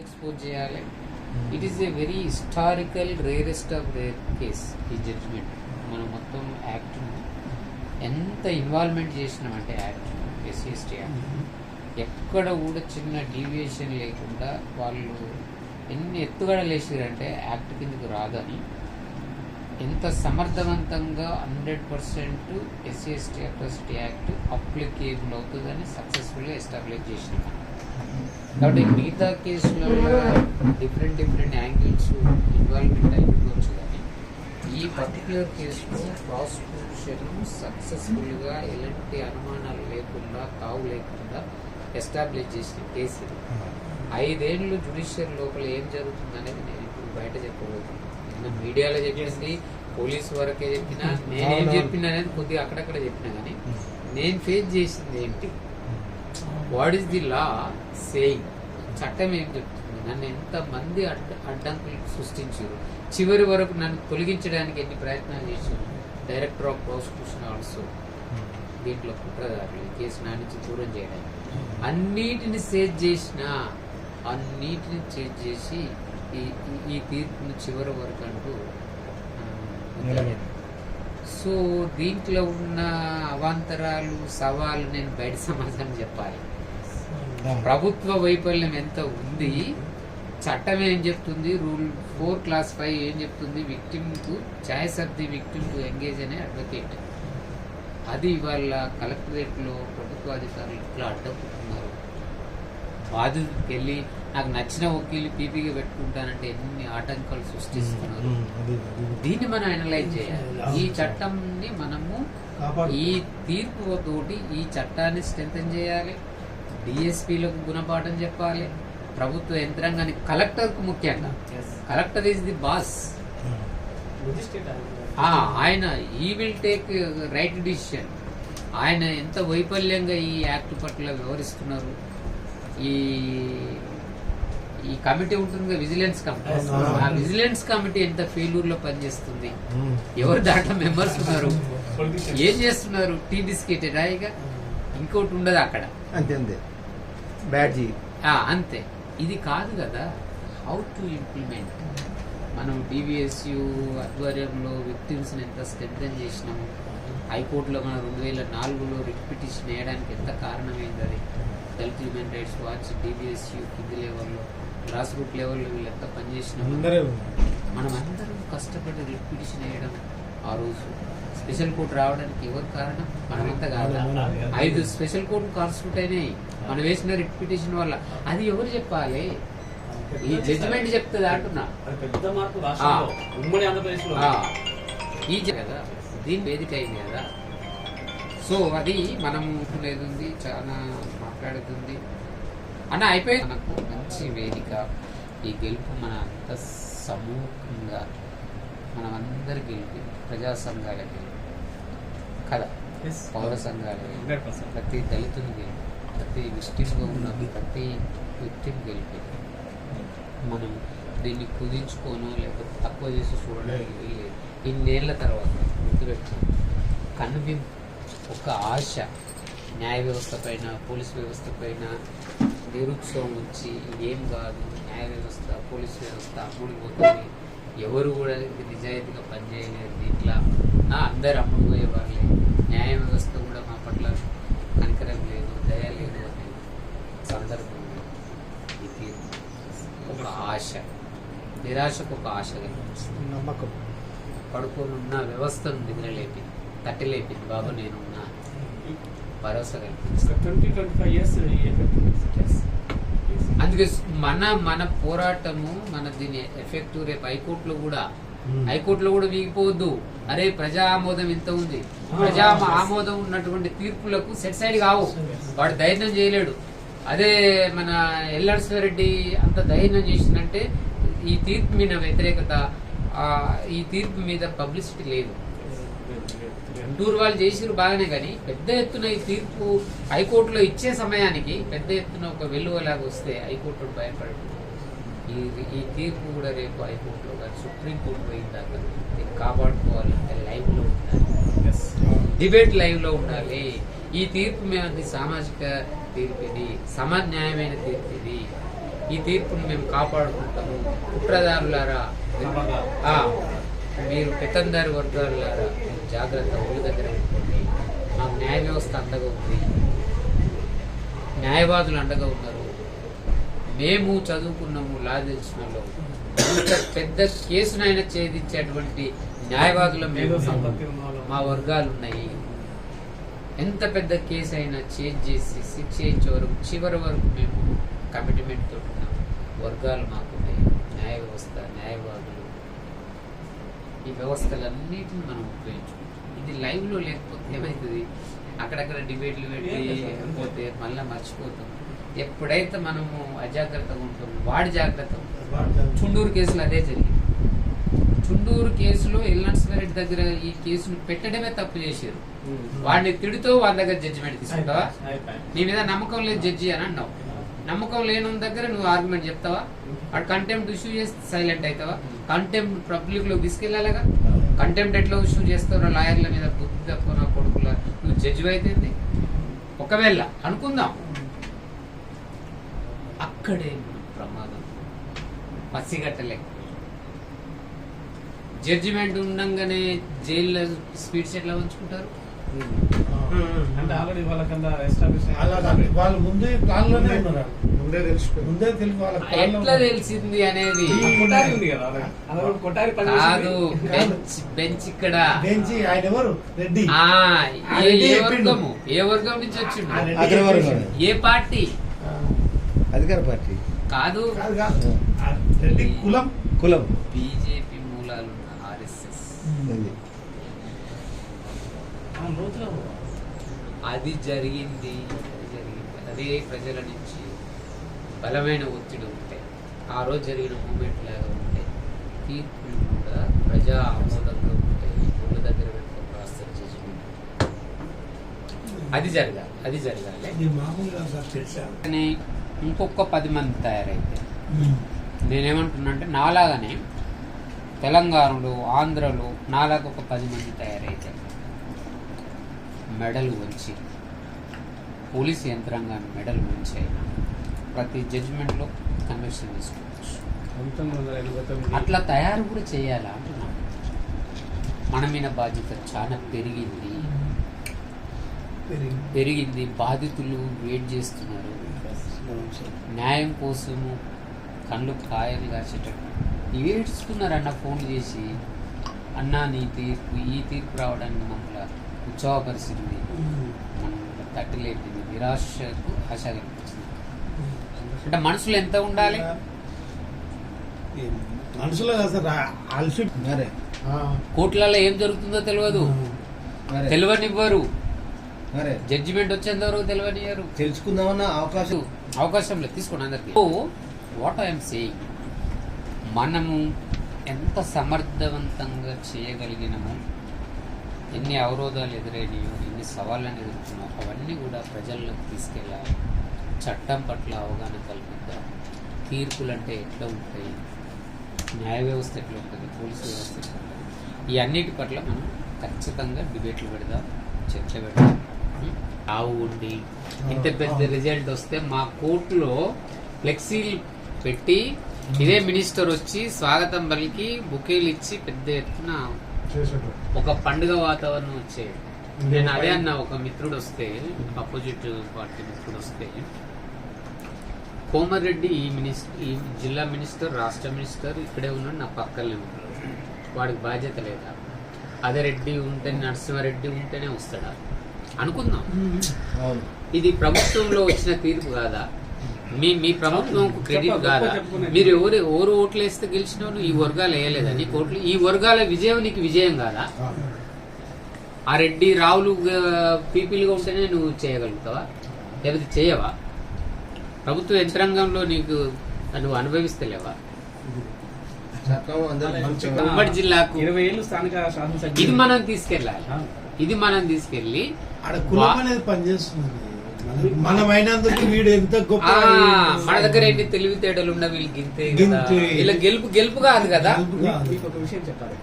Expose చేయాలి. It is a very historical rarest of rare case ఈ judgement మనం మొత్తం యాక్ట్ ఎంత ఇన్వాల్వ్మెంట్ చేసినామంటే యాక్ట్ ఎస్సీ ఎస్టీ యాక్ట్ ఎక్కడ కూడా చిన్న డీవియేషన్ లేకుండా వాళ్ళు ఎన్ని ఎత్తుగడలు వేసారంటే యాక్ట్ కిందకు రాదని. ఎంత సమర్థవంతంగా hundred percent SC ST atrocity act applicable అవుతుందని సక్సెస్ఫుల్గా ఎస్టాబ్లిష్ చేసినాం కాబట్టి మిగతా కేసులలో డిఫరెంట్ డిఫరెంట్ యాంగిల్స్ ఇన్వాల్వ్మెంట్ అయిపోవచ్చు కానీ ఈ పర్టికులర్ కేసులో ప్రాసిక్యూషన్ సక్సెస్ఫుల్గా ఎలాంటి అనుమానాలు లేకుండా తావు లేకుండా ఎస్టాబ్లిష్ చేసిన కేసు ఇది. ఐదేళ్ళు జుడిషియల్ లోపల ఏం జరుగుతుంది అనేది నేను ఇప్పుడు బయట చెప్పబోతున్నాను నిన్న మీడియాలో చెప్పింది పోలీసు వరకే చెప్పినా నేనేం. చెప్పిన అనేది కొద్దిగా అక్కడక్కడ చెప్పినా కానీ నేను ఫేస్ చేసింది ఏంటి? What is the law saying చట్టం ఏం చెప్తుంది? నన్ను ఎంత మంది అడ్డ అడ్డంకులు సృష్టించారు? చివరి వరకు నన్ను తొలగించడానికి ఎన్ని ప్రయత్నాలు చేశారు? డైరెక్టర్ ఆఫ్ ప్రాసిక్యూషన్ ఆల్సో దీంట్లో కుట్రదారులు కేసు నా నుంచి దూరం చేయడానికి. అన్నిటిని సేజ్ చేసిన అన్నిటిని సేజ్ చేసి ఈ ఈ- తీర్పును చివరి వరకు అంటూ సో దీంట్లో ఉన్న అవాంతరాలు సవాళ్ళు నేను బయట సమాధానం చెప్పాలి. ప్రభుత్వ వైఫల్యం ఎంత ఉంది? చట్టం ఏం చెప్తుంది? రూల్ ఫోర్ క్లాస్ ఫైవ్ ఏం చెప్తుంది? విక్టిమ్కు choice of the victim to engage అనే అడ్వకేట్. అది ఇవాళ కలెక్టరేట్లో ప్రభుత్వ అధికారులు ఇట్లా అడ్డుకుంటున్నారు బాధితుడికి వెళ్ళి నాకు నచ్చిన వకీలు పీపీగా పెట్టుకుంటానంటే ఎన్ని ఆటంకాలు సృష్టిస్తున్నారు? దీన్ని మనం అనలైజ్ చేయాలి. ఈ చట్టంని మనము ఈ తీర్పు తోటి ఈ చట్టాన్ని స్ట్రెంథన్ చేయాలి. డిఎస్పీలకు గుణపాఠం చెప్పాలి. ప్రభుత్వ యంత్రాంగానికి కలెక్టర్కు ముఖ్యంగా. Collector is the boss. ఆ, ఆయన ఈ విల్ టేక్ రైట్ డిసిషన్ ఆయన ఎంత వైఫల్యంగా ఈ యాక్ట్ పట్ల వ్యవహరిస్తున్నారు. ఈ ఈ కమిటీ ఉంటుంది విజిలెన్స్ కమిటీ. ఆ విజిలెన్స్ కమిటీ ఎంత ఫెయిల్యూర్లో పనిచేస్తుంది? ఉమ్. ఎవరు దాంట్లో మెంబర్స్ ఉన్నారు? ఏం చేస్తున్నారు? టీ బిస్కెట్ రాయిగా? ఇంకోటి ఉండదు అక్కడ. అంతే. బ్యాడ్జీ అంతే. ఇది కాదు కదా. హౌ టు ఇంప్లిమెంట్ మనం డివిఎస్యు ఆధ్వర్యంలో విక్టిమ్స్ని ఎంత స్ట్రెంథన్ చేసినాము హైకోర్టులో మనం రెండు వేల నాలుగులో రిట్ పిటిషన్ వేయడానికి ఎంత కారణమైంది అది? Dalit human rights watch DVSU కింది లెవెల్లో గ్రాస్ రూట్ లెవెల్లో వీళ్ళు ఎంత పనిచేసినాము. మనం అందరం కష్టపడి రిట్ పిటిషన్ వేయడం ఆ రోజు. స్పెషల్ కోర్టు రావడానికి ఎవరు కారణం? మనమంతా కాదా? ఐదు స్పెషల్ కోర్టు అయినాయి మనం వేసిన రిట్ పిటిషన్ వల్ల. అది ఎవరు చెప్పాలి? ఈ జడ్జిమెంట్ చెప్తుంది అంటున్నా. ఈ కదా? దీని వేదిక అయింది కదా? సో అది మనం లేదు ఉంది చాలా మాట్లాడుతుంది. అన్న అయిపోయింది. మనకు మంచి వేదిక. ఈ గెలుపు మన అంత సమూహంగా. మనం అందరి గెలిపి ప్రజా సంఘాల గెలుపు కదా పౌర సంఘాల గెలుపు హండ్రెడ్ పర్సెంట్. ప్రతి దళితుని గెలిపి ప్రతి విస్టిమ్గా ఉన్న ప్రతి వ్యక్తిని గెలిపి మనం దీన్ని కుదించుకోను లేకపోతే తక్కువ చేసి చూడడానికి వీల్లేదు. ఇన్నేళ్ళ తర్వాత గుర్తుపెట్టుకో కనువి ఒక ఆశ న్యాయ వ్యవస్థ పైన పోలీస్ వ్యవస్థ పైన నిరుత్సవం వచ్చి ఏం కాదు న్యాయ వ్యవస్థ పోలీస్ వ్యవస్థ అమ్ముడిపోతుంది ఎవరు కూడా నిజాయితీగా పనిచేయలేరు దీంట్లో. ఆ, అందరు అమ్ముడుపోయే వాళ్ళే న్యాయ వ్యవస్థ కూడా మా పట్ల కనికరం లేదు దయ లేదు అనే ఈ తీర్పు. ఒక ఆశ. నిరాశకు ఒక ఆశ నమ్మకం. పడుకొని ఉన్న వ్యవస్థను నిద్రలేపి తట్టిలేపింది. బాబు నేనున్నా. భరోసా కల్పించింది ట్వంటీ ట్వంటీ ఫైవ్ ఇయర్స్ అందుకే మన మన పోరాటము మన దీని ఎఫెక్ట్ రేపు హైకోర్టులో కూడా. హైకోర్టులో కూడా వీగిపోవద్దు. అరే ప్రజా ఆమోదం ఎంత ఉంది ప్రజా ఆమోదం ఉన్నటువంటి తీర్పులకు సెట్ సైడ్ కావు. వాడు ధైర్యం చేయలేడు. అదే మన ఎల్లాడ్శ్వరెడ్డి అంత ధైర్యం చేసిందంటే ఈ తీర్పు మీద వ్యతిరేకత ఈ తీర్పు మీద పబ్లిసిటీ లేదు. గుంటూరు వాళ్ళు చేసిరు బాగానే కానీ పెద్ద ఎత్తున ఈ తీర్పు హైకోర్టులో ఇచ్చే సమయానికి పెద్ద ఎత్తున ఒక వెలువలాగా వస్తే హైకోర్టు భయపడదు ఈ ఈ తీర్పు కూడా రేపు హైకోర్టులో కానీ సుప్రీంకోర్టు పోయిన దాకా కాపాడుకోవాలంటే లైవ్లో ఉండాలి డిబేట్ లైవ్లో ఉండాలి. ఈ తీర్పు మీద సామాజిక తీర్పు ఇది సమన్యాయమైన తీర్పు ఇది ఈ తీర్పును మేము కాపాడుకుంటాము. కుట్రదారులారా మీరు పెత్తందారి వర్గాలారా మీరు జాగ్రత్త ఊళ్ళ దగ్గర పెట్టుకోండి. మాకు న్యాయ వ్యవస్థ అండగా ఉంది. న్యాయవాదులు అండగా ఉన్నారు. మేము చదువుకున్నాము లా తెలిసిన. ఇంత పెద్ద కేసునైనా ఛేదించేటువంటి న్యాయవాదుల మేము. మా వర్గాలు ఉన్నాయి ఎంత పెద్ద కేసు అయినా చేంజ్ చేసి శిక్ష ఇచ్చే వరకు చివరి వరకు మేము కమిట్మెంట్ తోటి ఉన్నాం. వర్గాలు మాకు ఉన్నాయి న్యాయ వ్యవస్థ ఈ వ్యవస్థలన్నిటిని మనం ఉపయోగించుకుంటాం. ఇది లైవ్లో లేకపోతే ఏమవుతుంది అక్కడక్కడ డిబేట్లు పెట్టి పోతే మళ్ళీ మర్చిపోతాం. ఎప్పుడైతే మనము అజాగ్రత్తగా ఉంటాం వాడి జాగ్రత్త. చుండూరు కేసులో అదే జరిగింది. చుండూరు కేసులో ఎల్నర్స్వరెడ్డి దగ్గర ఈ కేసును పెట్టడమే తప్పు చేశారు. వాడిని తిడుతూ వాళ్ళ దగ్గర జడ్జిమెంట్ తీసుకుంటావా? నీ మీద నమ్మకం లేదు జడ్జి అని అన్నావు. నమ్మకం లేని దగ్గర నువ్వు ఆర్గ్యుమెంట్ చెప్తావా? వాడు కంటెంప్ట్ ఇష్యూ చేస్తే సైలెంట్ అవుతావా? కంటెంప్ట్ పబ్లిక్లో తీసుకెళ్ళాలిగా. కంటెంప్ట్ ఎట్లా ఇష్యూ చేస్తారో లాయర్ల మీద బుద్ధి తక్కువ నా కొడుకుల? నువ్వు జడ్జి అయితే ఒకవేళ అనుకుందాం. అక్కడే ప్రమాదం. పసిగట్టలేక జడ్జిమెంట్ ఉండంగానే జైల్లో స్పీడ్స్ ఎట్లా ఉంచుకుంటారు. అంటే ఆల్రెడీ వాళ్ళకంతా ఎస్టాబ్లిష్ అలా కాదు. వాళ్ళు ముందే ప్లాన్లోనే ముందే- ఉన్నారు ముందే తెలిసిపోయింది ముందే తెలిసి ఎట్లా. తెలిసింది అనేది? ఉంది కదా. బెంచ్ బెంచ్ ఇక్కడ. బెంచి ఆయన ఎవరు? రెడ్డి. ఏ ఏ చెప్పిండు. వర్గము? ఏ వర్గం నుంచి వచ్చిండు. చెప్పేసి. ఏ పార్టీ? అధికార పార్టీ. కాదు. రెడ్డి కులం. కులం. బీజేపీ మూలాలున్న ఆర్ఎస్ఎస్. అది జరిగింది. అది జరిగింది. అదే ప్రజల నుంచి. బలమైన ఒత్తిడి ఉంటే ఆ రోజు జరిగిన మూమెంట్ లాగా ఉంటే తీర్పులు కూడా ప్రజా ఆమోదంగా ఉంటాయి ఊళ్ళ దగ్గర పెట్టుకొని జడ్జిమెంట్ అది జరగాలి అది జరగాలి. ఇంకొక పది మంది తయారైతే నేనేమంటున్నా అంటే నాలాగానే తెలంగాణలో ఆంధ్రలో నాలాగా ఒక పది మంది తయారైతే మెడలు వంచి పోలీస్ యంత్రాంగాన్ని మెడలు వంచి అయినా ప్రతి జడ్జిమెంట్లో కన్విక్షన్ తీసుకోవచ్చు. అట్లా తయారు కూడా చేయాలా అంటున్నాను మన మీద బాధ్యత చాలా పెరిగింది. పెరిగింది. బాధితులు వెయిట్ చేస్తున్నారు. న్యాయం కోసము కళ్ళు కాయలు కాసేటట్టు ఏడ్చుకున్నారు అన్న ఫోన్ చేసి అన్న నీ తీర్పు ఈ తీర్పు రావడానికి మమ్మల్ని ఉత్సాహపరిచింది. మనం తట్టలేపింది. నిరాశకు ఆశ కనిపించింది అంటే మనసులో ఎంత ఉండాలి? మనుషులు అలసి కోర్టులలో ఏం జరుగుతుందో తెలియదు తెలియనివ్వరు జడ్జిమెంట్ వచ్చేంత వరకు తెలియనివ్వరు తెలుసుకుందామన్న అవకాశం. అవకాశం లేదు. తీసుకోండి అందరికి. వాట్ ఐఎమ్ సేయింగ్ మనము ఎంత సమర్థవంతంగా చేయగలిగినామో ఎన్ని అవరోధాలు ఎదురైనాయో ఎన్ని సవాళ్ళని ఎదుర్కొన్నామో అవన్నీ కూడా ప్రజల్లోకి తీసుకెళ్ళాలి. చట్టం పట్ల అవగాహన కల్పిద్దాం తీర్పులు అంటే ఎట్లా ఉంటాయి? న్యాయ వ్యవస్థ ఎట్లా ఉంటుంది? పోలీసు వ్యవస్థ ఎట్లా ఉంటుంది? ఈ అన్నిటి పట్ల మనం ఖచ్చితంగా డిబేట్లు పెడదాం చర్చ పెడదాం? ఆవు ఉండి ఇంత పెద్ద రిజల్ట్ వస్తే మా కోర్టులో ఫ్లెక్సీలు పెట్టి ఇదే మినిస్టర్ వచ్చి స్వాగతం పలికి బుకేలు ఇచ్చి పెద్ద ఎత్తున. ఒక పండుగ వాతావరణం వచ్చేది. నేను అదే అన్న ఒక మిత్రుడు వస్తే అపోజిట్ పార్టీ మిత్రుడు వస్తే కోమరెడ్డి ఈ మినిస్టర్ ఈ జిల్లా మినిస్టర్ రాష్ట్ర మినిస్టర్ ఇక్కడే ఉన్నాడు నా పక్కనే ఉన్నాడు వాడికి బాధ్యత లేదా? అదే రెడ్డి ఉంటే నరసింహారెడ్డి ఉంటేనే వస్తాడా? అనుకుందాం. ఇది ప్రభుత్వంలో వచ్చిన తీర్పు కాదా? మీ మీ ప్రభుత్వం క్రెడిట్ కాదా. మీరు ఎవరు ఎవరు ఓట్లు వేస్తే గెలిచినావు ఈ వర్గాలు వేయలేదా? నీ ఓట్లు ఈ వర్గాల విజయం నీకు విజయం కాదా? ఆ, రెడ్డి రావులు పీపీలుగా ఉంటేనే నువ్వు చేయగలుగుతావా? లేకపోతే చేయవా? ప్రభుత్వ యంత్రాంగంలో నీకు నువ్వు అనుభవిస్తలేవా? ఉమ్మడి జిల్లాకు ఇది మనం తీసుకెళ్ళాలి. ఇది మనం తీసుకెళ్ళి మన- దగ్గర ఎన్ని తెలివితేటలు ఉన్న వీళ్ళు గింతే కదా. గింతే. వీళ్ళ గెలుపు గెలుపు కాదు. కదా ఒక విషయం చెప్పాలి.